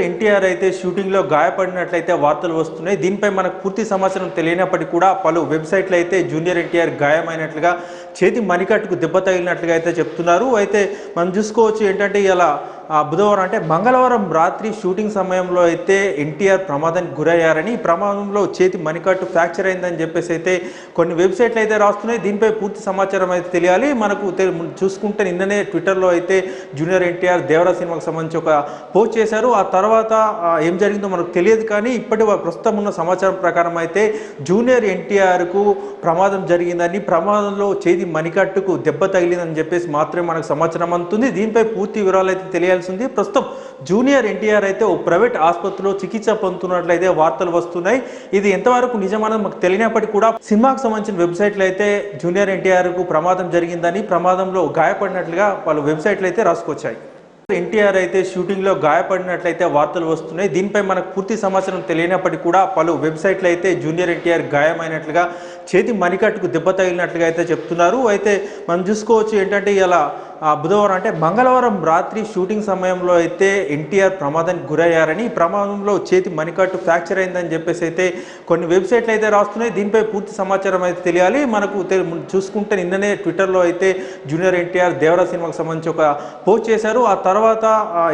ఎన్టీఆర్ అయితే షూటింగ్లో గాయపడినట్లయితే వార్తలు వస్తున్నాయి. దీనిపై మనకు పూర్తి సమాచారం తెలియనప్పటికీ కూడా పలు వెబ్సైట్లు అయితే జూనియర్ ఎన్టీఆర్ గాయమైనట్లుగా చేతి మణికట్టుకు దెబ్బ తగిలినట్లుగా అయితే చెప్తున్నారు. అయితే మనం చూసుకోవచ్చు ఏంటంటే ఇలా బుధవారం అంటే మంగళవారం రాత్రి షూటింగ్ సమయంలో అయితే ఎన్టీఆర్ ప్రమాదానికి గురయ్యారని ఈ ప్రమాదంలో చేతి మణికట్టు ఫ్రాక్చర్ అయిందని చెప్పేసి అయితే కొన్ని వెబ్సైట్లు అయితే రాస్తున్నాయి. దీనిపై పూర్తి సమాచారం అయితే తెలియాలి. మనకు చూసుకుంటే నిన్ననే ట్విట్టర్లో అయితే జూనియర్ ఎన్టీఆర్ దేవరా సినిమాకి సంబంధించి ఒక పోస్ట్ చేశారు. ఆ తర్వాత ఏం జరిగిందో మనకు తెలియదు కానీ ఇప్పటి ప్రస్తుతం ఉన్న సమాచారం ప్రకారం అయితే జూనియర్ ఎన్టీఆర్కు ప్రమాదం జరిగిందని ప్రమాదంలో చేతి మణికట్టుకు దెబ్బ తగిలిందని చెప్పేసి మాత్రమే మనకు సమాచారం అందుతుంది. దీనిపై పూర్తి వివరాలు అయితే తెలియాలి చేయాల్సింది. ప్రస్తుతం జూనియర్ ఎన్టీఆర్ అయితే ఓ ప్రైవేట్ ఆసుపత్రిలో చికిత్స పొందుతున్నట్లయితే వార్తలు వస్తున్నాయి. ఇది ఎంతవరకు నిజమన్నది మాకు తెలియనప్పటికీ కూడా సినిమాకు సంబంధించిన వెబ్సైట్లు అయితే జూనియర్ ఎన్టీఆర్కు ప్రమాదం జరిగిందని ప్రమాదంలో గాయపడినట్లుగా పలు వెబ్సైట్లు అయితే రాసుకొచ్చాయి. ఎన్టీఆర్ అయితే షూటింగ్లో గాయపడినట్లయితే వార్తలు వస్తున్నాయి. దీనిపై మనకు పూర్తి సమాచారం తెలియనప్పటికీ కూడా పలు వెబ్సైట్లు అయితే జూనియర్ ఎన్టీఆర్ గాయమైనట్లుగా చేతి మణికట్టుకు దెబ్బ తగిలినట్లుగా అయితే చెప్తున్నారు. అయితే మనం చూసుకోవచ్చు ఏంటంటే ఇలా బుధవారం అంటే మంగళవారం రాత్రి షూటింగ్ సమయంలో అయితే ఎన్టీఆర్ ప్రమాదానికి గురయ్యారని ఈ ప్రమాదంలో చేతి మణికట్టు ఫ్రాక్చర్ అయిందని చెప్పేసి అయితే కొన్ని వెబ్సైట్లు అయితే రాస్తున్నాయి. దీనిపై పూర్తి సమాచారం అయితే తెలియాలి. మనకు చూసుకుంటే నిన్ననే ట్విట్టర్లో అయితే జూనియర్ ఎన్టీఆర్ దేవరా సినిమాకి సంబంధించి ఒక పోస్ట్ చేశారు. ఆ తర్వాత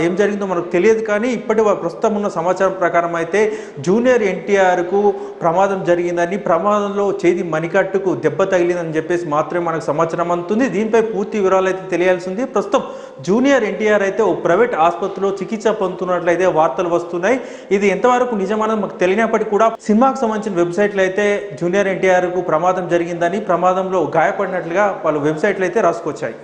ఏం జరిగిందో మనకు తెలియదు కానీ ఇప్పటి ప్రస్తుతం ఉన్న సమాచారం ప్రకారం అయితే జూనియర్ ఎన్టీఆర్కు ప్రమాదం జరిగిందని ప్రమాదంలో చేతి మణికట్టుకు దెబ్బ తగిలిందని చెప్పేసి మాత్రమే మనకు సమాచారం అందుతుంది. దీనిపై పూర్తి వివరాలు అయితే తెలియాలి ఉంది ప్రస్తుతం జూనియర్ ఎన్టీఆర్ అయితే ఓ ప్రైవేట్ ఆసుపత్రిలో చికిత్స పొందుతున్నట్లయితే వార్తలు వస్తున్నాయి. ఇది ఎంతవరకు నిజమన్నది మాకు తెలియనప్పటికీ కూడా సినిమాకు సంబంధించిన వెబ్సైట్లు అయితే జూనియర్ ఎన్టీఆర్కు ప్రమాదం జరిగిందని ప్రమాదంలో గాయపడినట్లుగా పలు వెబ్సైట్లు అయితే రాసుకొచ్చాయి.